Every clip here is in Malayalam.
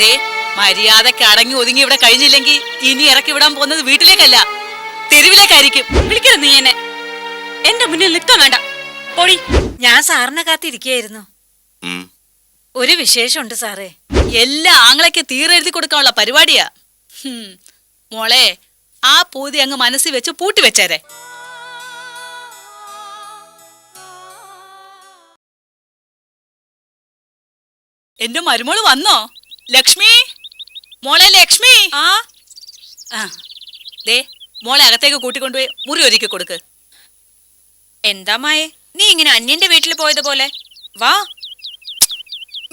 ദേ മര്യാദയ്ക്ക് അടങ്ങി ഒതുങ്ങി ഇവിടെ കഴിഞ്ഞില്ലെങ്കിൽ ഇനി ഇറക്കി വിടാൻ പോകുന്നത് വീട്ടിലേക്കല്ല. തെരുവിലേക്കായിരിക്കും. വിളിക്കരുത് നീ എന്നെ. എന്റെ മുന്നിൽ നിൽക്കാൻ വേണ്ട. പൊടി. ഞാൻ സാറിനെ കാത്തിരിക്കുകയായിരുന്നു. ഒരു വിശേഷമുണ്ട് സാറേ. എല്ലാ ആങ്ങളയ്ക്ക് തീരെഴുതി കൊടുക്കാനുള്ള പരിപാടിയാ. ഹും. മോളെ ആ പൂതി അങ്ങ് മനസ്സിൽ വെച്ച് പൂട്ടി വെച്ചേരെ. എന്റെ മരുമോൾ വന്നോ? ലക്ഷ്മി? മോളെ ലക്ഷ്മി? ആ. ദേ മോളെ അകത്തേക്ക് കൂട്ടിക്കൊണ്ടുപോയി മുറി ഒരുക്കി കൊടുക്ക്. എന്താ മായേ നീ ഇങ്ങനെ അന്യന്റെ വീട്ടിൽ പോയതുപോലെ? വാ.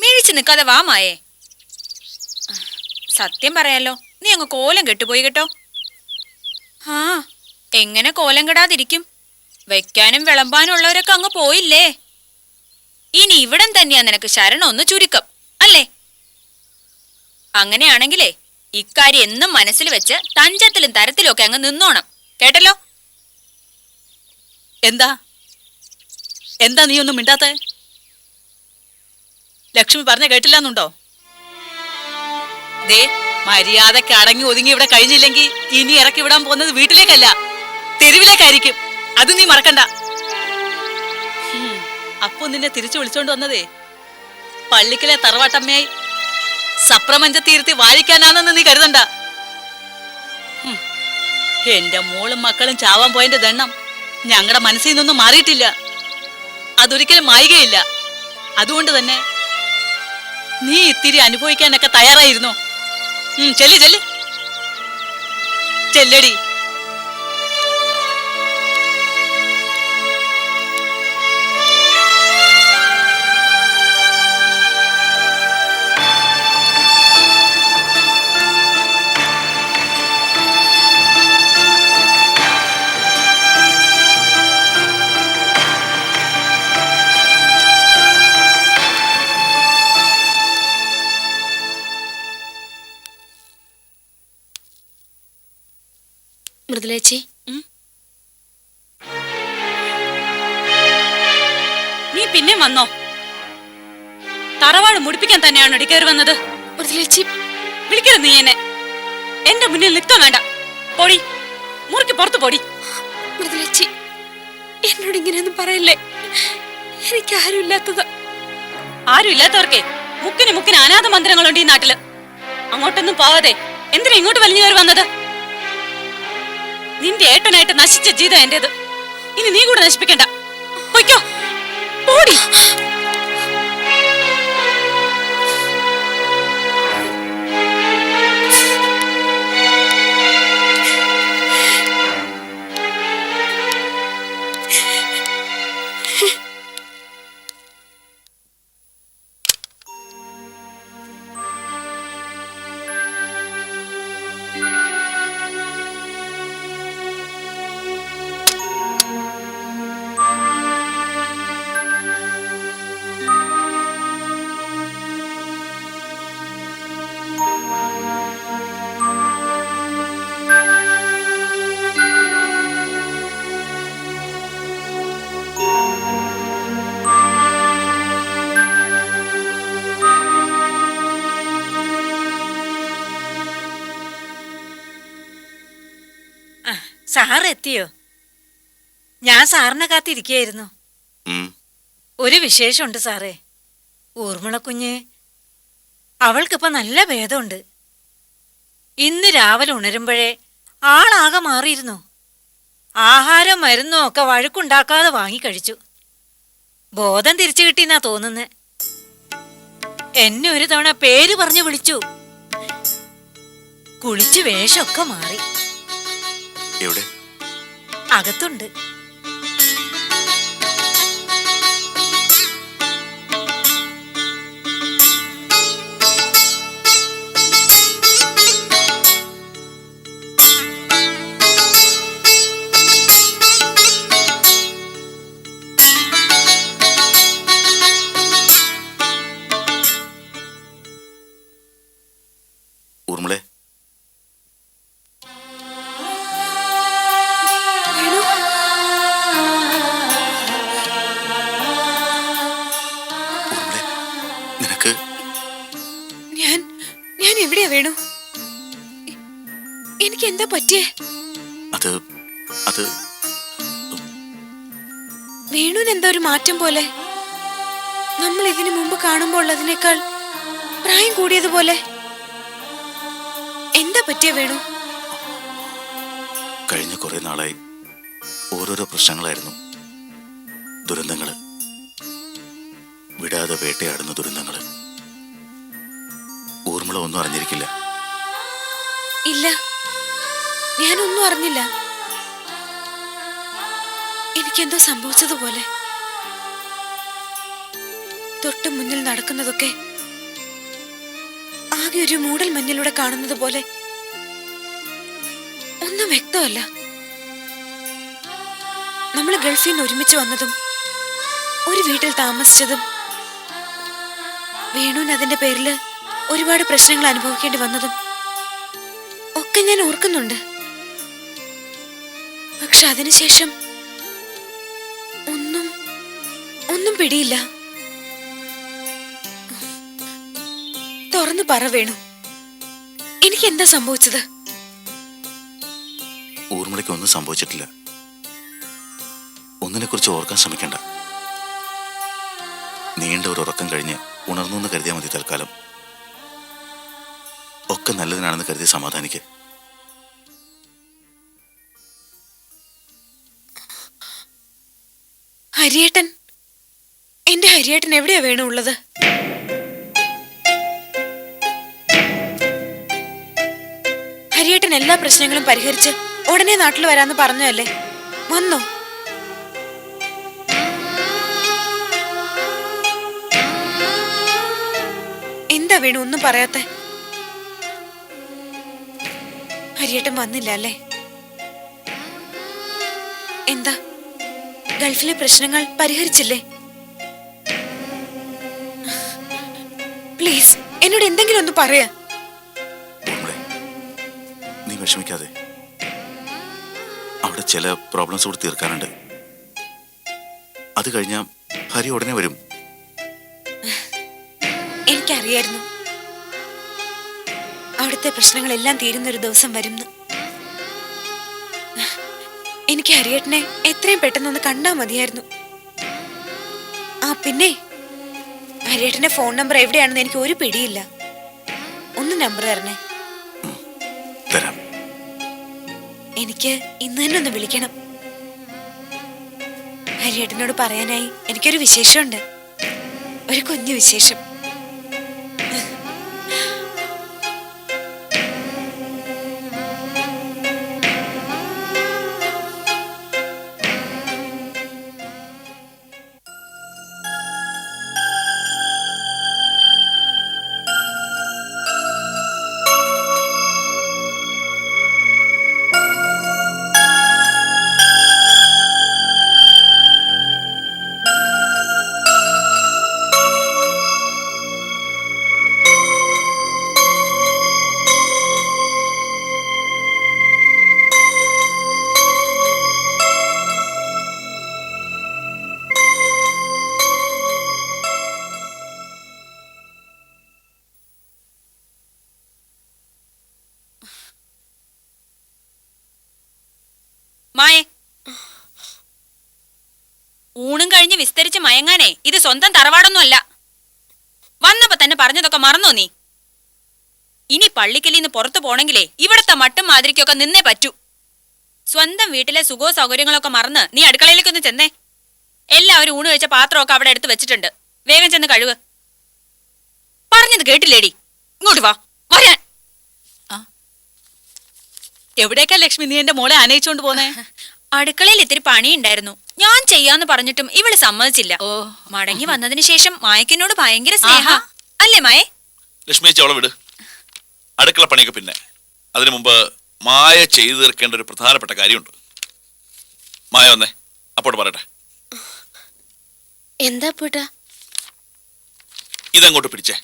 മിഴിച്ചു നിൽക്കാതെ വാ മായേ. സത്യം പറയാലോ നീ അങ്ങ് കോലം കെട്ടുപോയി കേട്ടോ. ആ എങ്ങനെ കോലം കെടാതിരിക്കും? വെക്കാനും വിളമ്പാനും ഉള്ളവരൊക്കെ അങ്ങ് പോയില്ലേ? ഇനി ഇവിടം തന്നെയാ നിനക്ക് ശരണം ഒന്ന് ചുരുക്കം. അങ്ങനെയാണെങ്കിലേ ഇക്കാര്യം എന്നും മനസ്സിൽ വെച്ച് തഞ്ചത്തിലും തരത്തിലും ഒക്കെ അങ്ങ് നിന്നോണം. കേട്ടല്ലോ? എന്താ? എന്താ നീ ഒന്നും മിണ്ടാത്ത? ലക്ഷ്മി പറഞ്ഞ കേട്ടില്ലാന്നുണ്ടോ? ദേ മര്യാദയ്ക്ക് അടങ്ങി ഒതുങ്ങി ഇവിടെ കഴിഞ്ഞില്ലെങ്കിൽ ഇനി ഇറക്കി വിടാൻ പോകുന്നത് വീട്ടിലേക്കല്ല തെരുവിലേക്കായിരിക്കും. അത് നീ മറക്കണ്ട. അപ്പൊ നിന്നെ തിരിച്ചു വിളിച്ചോണ്ട് വന്നതേ. പള്ളിക്കലെ തറവാട്ടമ്മയായി സപ്രമഞ്ചത്തീരത്തി വാഴിക്കാനാണെന്ന് നീ കരുതണ്ട. എന്റെ മോളും മക്കളും ചാവാൻ പോയതിന്റെ ദണ്ണം ഞങ്ങളുടെ മനസ്സിൽ നിന്നൊന്നും മാറിയിട്ടില്ല. അതൊരിക്കലും മായുകയില്ല. അതുകൊണ്ട് തന്നെ നീ ഇത്തിരി അനുഭവിക്കാനൊക്കെ തയ്യാറായിരുന്നു. ചെല്ലി ചെല്ല്. ചെല്ലടി. തന്നെയാണ് വന്നത്? വന്നത് മൃദുലേച്ചി വിളിക്കരുത് നീ എന്നെ. എന്റെ മുന്നിൽ നിൽക്കാൻ വേണ്ട. പൊടി. മുറിക്ക് പുറത്ത് പൊടി. മൃദുലച്ചി എന്നോട് ഇങ്ങനെയൊന്നും പറയല്ലേ? എനിക്ക് ആരുമില്ലാത്തത് ആരും ഇല്ലാത്തവർക്കേ മുക്കിന് മുക്കിന് അനാഥ മന്ദിരങ്ങളുണ്ട് ഈ നാട്ടിൽ. അങ്ങോട്ടൊന്നും പോവാതെ എന്തിനാ ഇങ്ങോട്ട് വലിഞ്ഞു കയറി വന്നത്? നിന്റെ ഏട്ടനായിട്ട് നശിച്ച ജീവിതം എന്റേത്. ഇനി നീ കൂടെ നശിപ്പിക്കണ്ട. പൊയ്ക്കോ. പോടി. സാർ എത്തിയോ ഞാൻ സാറിനെ കാത്തിരിക്കുകയായിരുന്നു. ഒരു വിശേഷമുണ്ട് സാറേ. ഊർമിളക്കുഞ്ഞ് അവൾക്കിപ്പോ നല്ല ഭേദമുണ്ട്. ഇന്ന് രാവിലെ ഉണരുമ്പോഴേ ആളാകെ മാറിയിരുന്നു. ആഹാരം മരുന്നും ഒക്കെ വഴക്കുണ്ടാക്കാതെ വാങ്ങിക്കഴിച്ചു. ബോധം തിരിച്ചു കിട്ടിയെന്നാ തോന്നുന്നത് എന്നെ ഒരു തവണ പേര് പറഞ്ഞു വിളിച്ചു. കുളിച്ച് വേഷമൊക്കെ മാറി. എവിടെ? അകത്തുണ്ട്. അത് അത് വേണുവിന് എന്താ ഒരു മാറ്റം പോലെ. നമ്മൾ ഇതിനു മുമ്പ് കാണുമ്പോൾ ഉള്ളതിനേക്കാൾ പ്രായം കൂടിയതുപോലെ എന്താ പറ്റിയ വേണു? കഴിഞ്ഞ കുറെ നാളായി ഓരോരോ പ്രശ്നങ്ങളായിരുന്നു. ദുരന്തങ്ങൾ വിടാതെ വേട്ടയാടുന്ന ദുരന്തങ്ങൾ ഊർമിള ഒന്നും അറിഞ്ഞിരിക്കില്ല. ഇല്ല. ഞാനൊന്നും അറിഞ്ഞില്ല. എനിക്കെന്തോ സംഭവിച്ചതുപോലെ. തൊട്ടു മുന്നിൽ നടക്കുന്നതൊക്കെ ആകെ ഒരു മൂടൽ മഞ്ഞിലൂടെ കാണുന്നത് പോലെ ഒന്നും വ്യക്തമല്ല. നമ്മൾ ഗൾഫിൽ നിന്ന് ഒരുമിച്ച് വന്നതും ഒരു വീട്ടിൽ താമസിച്ചതും വേണുവിന് അതിന്റെ പേരിൽ ഒരുപാട് പ്രശ്നങ്ങൾ അനുഭവിക്കേണ്ടി വന്നതും ഒക്കെ ഞാൻ ഓർക്കുന്നുണ്ട്. പക്ഷെ അതിനുശേഷം ഒന്നും ഒന്നും പിടിയില്ല. തുറന്നു പറ വേണു. എനിക്ക് എന്താ സംഭവിച്ചത്? ഊർമിളയ്ക്ക് ഒന്നും സംഭവിച്ചിട്ടില്ല. ഒന്നിനെ കുറിച്ച് ഓർക്കാൻ ശ്രമിക്കണ്ട. നീണ്ട ഒരു ഉറക്കം കഴിഞ്ഞ് ഉണർന്നു എന്ന് കരുതിയാൽ മതി തൽക്കാലം. ഒക്കെ നല്ലതിനാണെന്ന് കരുതി സമാധാനിക്ക്. ഹരിയേട്ടൻ? എന്റെ ഹരിയേട്ടൻ എവിടെയാ വേണു ഉള്ളത്? ഹരിയേട്ടൻ എല്ലാ പ്രശ്നങ്ങളും പരിഹരിച്ച് ഉടനെ നാട്ടിൽ വരാന്ന് പറഞ്ഞല്ലേ വന്നോ? എന്താ വേണു ഒന്നും പറയാത്ത? ഹരിയേട്ടൻ വന്നില്ല അല്ലേ? എന്താ? ഗൾഫിലെ പ്രശ്നങ്ങൾ പരിഹരിച്ചില്ലേ? പ്ലീസ് എന്നോട് എന്തെങ്കിലും ഒന്ന് പറയാ. നീ വിഷമിക്കാതെ. അവിടെ ചില പ്രോബ്ലംസ് കൂടി തീർക്കാനുണ്ട്. അത് കഴിഞ്ഞ ഹരി ഉടനെ വരും. എനിക്കറിയായിരുന്നു. അവിടുത്തെ പ്രശ്നങ്ങളെല്ലാം തീരുന്നൊരു ദിവസം വരുന്നു. എനിക്ക് ഹരിയേട്ടനെ എത്രയും പെട്ടെന്നൊന്ന് കണ്ടാ മതിയായിരുന്നു. ആ പിന്നെ? ഹരിയേട്ടന്റെ ഫോൺ നമ്പർ എവിടെയാണെന്ന് എനിക്ക് ഒരു പിടിയില്ല. ഒന്ന് നമ്പർ തരണേ. തരാം. എനിക്ക് ഇന്ന് തന്നെ ഒന്ന് വിളിക്കണം. ഹരിയേട്ടനോട് പറയാനായി എനിക്കൊരു വിശേഷമുണ്ട്. ഒരു കുഞ്ഞു വിശേഷം. മയങ്ങാനേ ഇത് സ്വന്തം തറവാടൊന്നുമല്ല. വന്നപ്പോ തന്നെ പറഞ്ഞതൊക്കെ മറന്നോ നീ? ഇനി പള്ളിക്കലിന്ന് പുറത്തു പോണെങ്കിലേ ഇവിടത്തെ മട്ടും മാതിരിക്കൊക്കെ നിന്നേ പറ്റൂ. സ്വന്തം വീട്ടിലെ സുഖോ സൗകര്യങ്ങളൊക്കെ മറന്ന് നീ അടുക്കളയിലേക്കൊന്ന് ചെന്നേ. എല്ലാവരും ഊണ് കഴിച്ച പാത്രമൊക്കെ അവിടെ എടുത്ത് വെച്ചിട്ടുണ്ട്. വേഗം ചെന്ന് കഴിവ് പറഞ്ഞത് കേട്ടില്ലേടി? ഇങ്ങോട്ട് വാ വരാൻ എവിടേക്കാ ലക്ഷ്മി? നീ എന്റെ മോളെ ആനയിച്ചോണ്ട് പോന്നെ? അടുക്കളയിൽ ഇത്തിരി പണിയുണ്ടായിരുന്നു. ഞാൻ ചെയ്യാന്ന് പറഞ്ഞിട്ടും ഇവൾ സമ്മതിച്ചില്ല. ഓ മടങ്ങി വന്നതിന് ശേഷം മായക്കിനോട് ഭയങ്കര സ്നേഹ. അല്ലേ മായ? ലക്ഷ്മി ചേച്ചി അവളെ വിട്. അടുക്കള പണിയൊക്കെ പിന്നെ. അതിനു മുമ്പ് മായ ചെയ്തു തീർക്കേണ്ട ഒരു പ്രധാനപ്പെട്ട കാര്യമുണ്ട്. മായ വന്നേ. അപ്പോട്ട് പറയട്ടെ. എന്താ പോട്ടാ? ഇതങ്ങോട്ട് പിടിച്ചേ.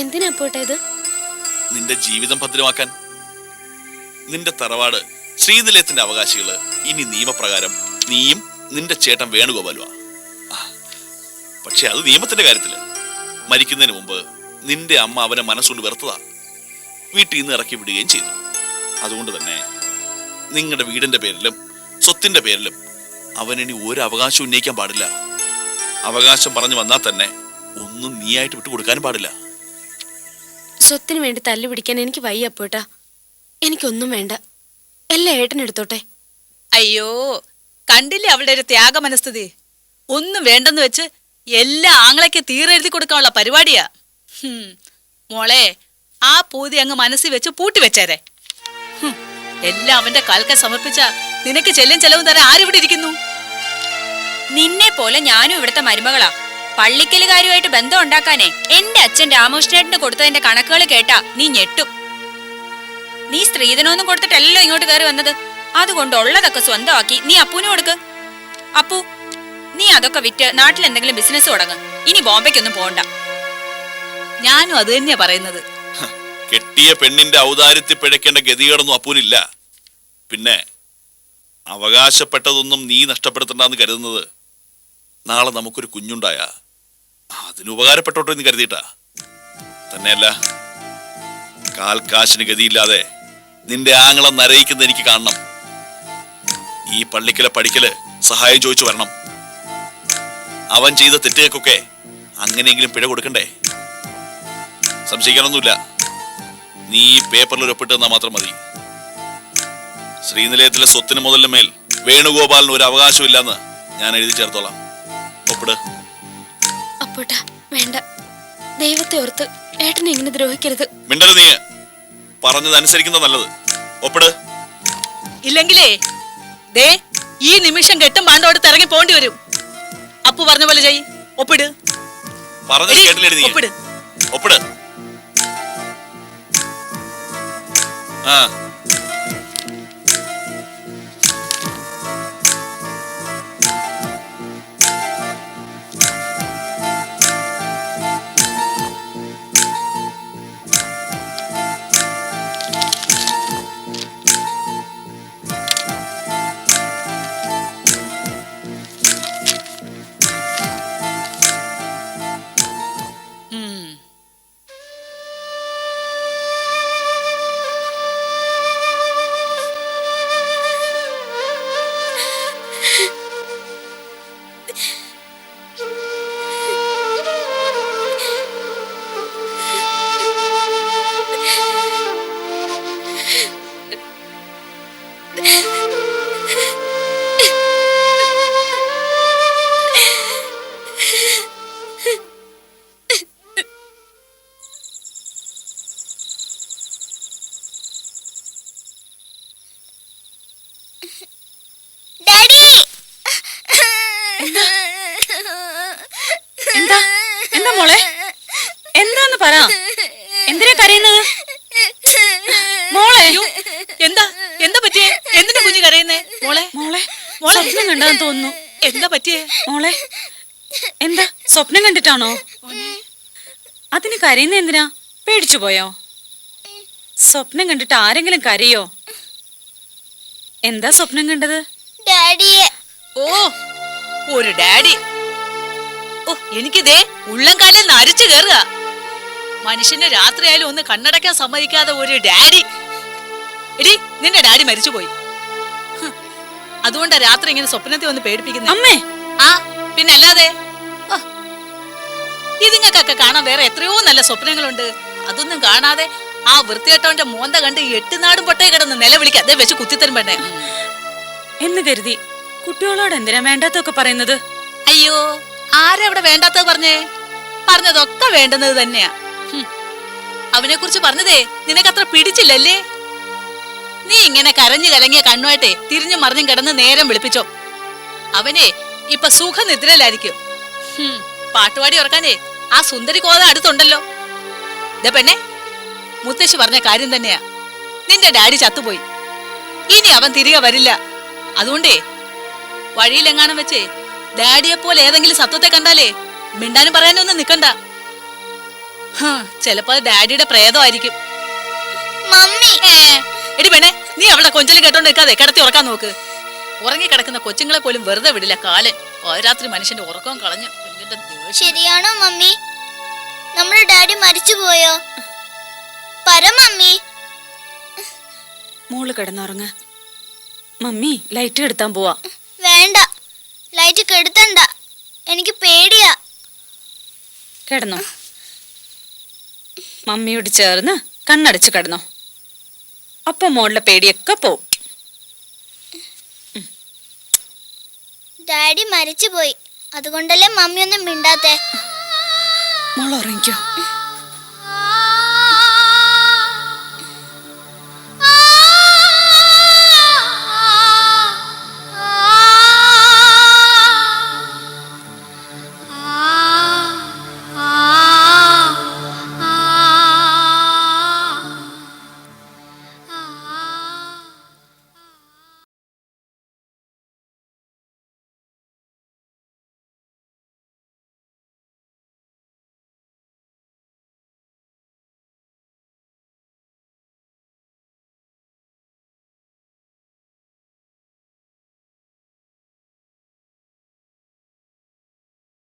എന്തിനാ പോട്ടെ ഇത്? നിന്റെ ജീവിതം ഭദ്രമാക്കാൻ നിന്റെ തറവാട് ശ്രീനിലയത്തിന്റെ അവകാശികൾ ഇനി നിയമപ്രകാരം നീയും നിന്റെ ചേട്ടൻ വേണുഗോപാലുവാ. പക്ഷെ അത് നിയമത്തിന്റെ കാര്യത്തിൽ. മരിക്കുന്നതിന് മുമ്പ് നിന്റെ അമ്മ അവനെ മനസ്സുകൊണ്ട് വെറുത്തതാ. വീട്ടിൽ നിന്ന് ഇറക്കി വിടുകയും ചെയ്തു. അതുകൊണ്ട് തന്നെ നിങ്ങളുടെ വീടിന്റെ പേരിലും സ്വത്തിന്റെ പേരിലും അവനിനി ഒരു അവകാശം ഉന്നയിക്കാൻ പാടില്ല. അവകാശം പറഞ്ഞു വന്നാൽ തന്നെ ഒന്നും നീയായിട്ട് വിട്ടു കൊടുക്കാനും പാടില്ല. സ്വത്തിന് വേണ്ടി തല്ലു പിടിക്കാൻ എനിക്ക് വയ്യ അപ്പോട്ടാ. എനിക്കൊന്നും വേണ്ട. എല്ലാം ഏട്ടനെടുത്തോട്ടെ അയ്യോ കണ്ടില്ലേ അവളുടെ ഒരു ത്യാഗ മനസ്ഥിതി ഒന്നും വേണ്ടെന്ന് വെച്ച് എല്ലാ ആങ്ങളൊക്കെ തീരെഴുതി കൊടുക്കാനുള്ള പരിപാടിയാ. മോളെ ആ പൂതി അങ്ങ് മനസ്സിൽ വെച്ച് പൂട്ടി വെച്ചേരെ. എല്ലാം അവന്റെ കാൽക്ക സമർപ്പിച്ച നിനക്ക് ചെല്ലും ചെലവും തരാൻ ആരിവിടെ ഇരിക്കുന്നു? നിന്നെ പോലെ ഞാനും ഇവിടുത്തെ മരുമകളാ. പള്ളിക്കലുകാരുമായിട്ട് ബന്ധം ഉണ്ടാക്കാനേ എന്റെ അച്ഛൻ രാമകൃഷ്ണേട്ടന് കൊടുത്തതിന്റെ കണക്കുകൾ കേട്ടാ നീ ഞെട്ടും. നീ സ്ത്രീധനമൊന്നും കൊടുത്തിട്ടല്ലോ ഇങ്ങോട്ട് കയറി വന്നത്. അതുകൊണ്ട് ഉള്ളതൊക്കെ സ്വന്തമാക്കി. നീ അപ്പൂന് കൊടുക്ക്. അപ്പു നീ അതൊക്കെ വിറ്റ് നാട്ടിൽ എന്തെങ്കിലും ബിസിനസ് തുടങ്ങ്. ഇനി ബോംബെക്കൊന്നും പോണ്ട. ഞാനും അത് തന്നെയാ പറയുന്നത്. കെട്ടിയ പെണ്ണിന്റെ ഔദാര്യത്തിൽ പിഴയ്ക്കേണ്ട ഗതികേടൊന്നും അപ്പൂനില്ല. പിന്നെ അവകാശപ്പെട്ടതൊന്നും നീ നഷ്ടപ്പെടുത്തണ്ടെന്ന് കരുതുന്നത് നാളെ നമുക്കൊരു കുഞ്ഞുണ്ടായ. അതിന് ഉപകാരപ്പെട്ടോട്ടോ എന്ന് കരുതിയിട്ടാ. തന്നെയല്ല കാൽ കാശിന് ഗതിയില്ലാതെ നിന്റെ ആങ്ങളെ നരയിക്കുന്ന എനിക്ക് കാണണം. ഈ പള്ളിക്കലെ പഠിക്കൽ സഹായം ചോദിച്ചു വരണം. അവൻ ചെയ്ത തെറ്റുകൾക്കൊക്കെ അങ്ങനെയെങ്കിലും പിഴ കൊടുക്കണ്ടേ? സംശയിക്കാനൊന്നുമില്ല. നീ ഈ പേപ്പറിൽ ഒരു ഒപ്പിട്ട് തന്നാൽ മാത്രം മതി. ശ്രീനിലയത്തിലെ സ്വത്തിന് മുതലിന് മേൽ വേണുഗോപാലിന് ഒരു അവകാശമില്ലെന്ന് ഞാൻ എഴുതി ചേർത്തോളാം. ഒപ്പിട്. അപ്പോട്ടാ വേണ്ട. ദൈവത്തെ ഓർത്ത് ഏട്ടനെ ഇങ്ങനെ ദ്രോഹിക്കരുത്. മിണ്ടരുത് നീ പറഞ്ഞത് അനുസരിക്കുന്നത് നല്ലത്. ഒപ്പിട്. ഇല്ലെങ്കിലേ ദേ ഈ നിമിഷം കെട്ടും പാണ്ടോട് ഇറങ്ങി പോണ്ടി വരും. അപ്പു പറഞ്ഞ പോലെ ചെയ്. ഒപ്പിട്. പറഞ്ഞത് കേട്ടില്ലേ നീ ഒപ്പിട്. ഒപ്പിട്. ആ. പറ. എന്തിനാ കരയുന്നത്? മോളെ. എന്താ? എന്താ പറ്റിയേ? എന്തിനാ കുഞ്ഞു കരയുന്നേ? മോളെ. മോളെ മോളെ. സ്വപ്നം കണ്ടാന്ന് തോന്നുന്നു. എന്താ പറ്റിയേ? മോളെ എന്താ? സ്വപ്നം കണ്ടിട്ടാണോ? അതിന് കരയുന്ന എന്തിനാ? പേടിച്ചു പോയോ? സ്വപ്നം കണ്ടിട്ട് ആരെങ്കിലും കരയോ? എന്താ സ്വപ്നം കണ്ടത്? ഓ ഒരു ഡാഡി. ഓ എനിക്കിതേ ഉള്ളംകാലിൽ നരച്ചു കയറുക. മനുഷ്യന്റെ രാത്രിയായാലും ഒന്ന് കണ്ണടക്കാൻ സമ്മതിക്കാതെ ഒരു ഡാഡി. എടി നിന്റെ ഡാഡി മരിച്ചുപോയി. അതുകൊണ്ടാ രാത്രി ഇങ്ങനെ സ്വപ്നത്തെ ഒന്ന് പേടിപ്പിക്കുന്നത് അമ്മേ. ആ പിന്നെ അല്ലാതെ ഇതിങ്ങൾക്കൊക്കെ കാണാൻ വേറെ എത്രയോ നല്ല സ്വപ്നങ്ങളുണ്ട്. അതൊന്നും കാണാതെ ആ വൃത്തികെട്ടവന്റെ മോന്ത കണ്ട് എട്ടുനാടും പൊട്ടേ കിടന്ന് നിലവിളിക്കുക അതേ വെച്ച് കുത്തിത്തരും പെണ്ണേ. എന്ന് കരുതി കുട്ടികളോട് എന്തിനാ വേണ്ടാത്തൊക്കെ പറയുന്നത്? അയ്യോ ആരവിടെ വേണ്ടാത്തത് പറഞ്ഞേ? പറഞ്ഞതൊക്കെ വേണ്ടുന്നത് തന്നെയാ. അവനെ കുറിച്ച് പറഞ്ഞതേ നിനക്കത്ര പിടിച്ചില്ലല്ലേ? നീ ഇങ്ങനെ കരഞ്ഞു കലങ്ങിയ കണ്ണുമായിട്ടെ തിരിഞ്ഞു മറിഞ്ഞും കിടന്ന് നേരം വിളിപ്പിച്ചോ. അവനെ ഇപ്പൊ സുഖനിദ്രയിലായിരിക്കും. പാട്ടുപാടി ഉറക്കാനേ ആ സുന്ദരി കോത അടുത്തുണ്ടല്ലോ. ദേ പെണ്ണെ മുത്തശ്ശി പറഞ്ഞ കാര്യം തന്നെയാ. നിന്റെ ഡാഡി ചത്തുപോയി. ഇനി അവൻ തിരികെ വരില്ല. അതുകൊണ്ടേ വഴിയിലെങ്ങാനും വെച്ചേ ഡാഡിയെ പോലെ ഏതെങ്കിലും സത്വത്തെ കണ്ടാലേ മിണ്ടാനും പറയാനൊന്നും ഹാ, ചിലപ്പോ ഡാഡിയുടെ പ്രേതമായിരിക്കും. മമ്മി. എടി പെണ്ണെ നീ അവിടെ കൊഞ്ചലും കേട്ടോണ്ട് നിൽക്കാതെ കിടത്തി ഉറക്കാൻ നോക്ക്. ഉറങ്ങി കിടക്കുന്ന കൊച്ചുങ്ങളെ പോലും വെറുതെ വിടില്ല കാലൻ രാത്രി മനുഷ്യന്റെ ഉറക്കം കളഞ്ഞു ശരിയാണോ മമ്മി? നമ്മുടെ ഡാഡി മരിച്ചുപോയോ പറ മമ്മി. മോൾ കിടന്നുറങ്ങ. മമ്മി ലൈറ്റ് കെടുത്താൻ പോവാ. വേണ്ട. ലൈറ്റ് കെടുത്തണ്ട. എനിക്ക് പേടിയാ. കിടന്നോ. മമ്മിയോട് ചേർന്ന് കണ്ണടച്ച് കിടന്നോ. അപ്പൊ മോളിലെ പേടിയൊക്കെ പോവും. ഡാഡി മരിച്ചുപോയി. അതുകൊണ്ടല്ലേ മമ്മിയൊന്നും മിണ്ടാത്തേ മിണ്ടാത്തെ? മോൾ ഉറങ്ങിക്കോ.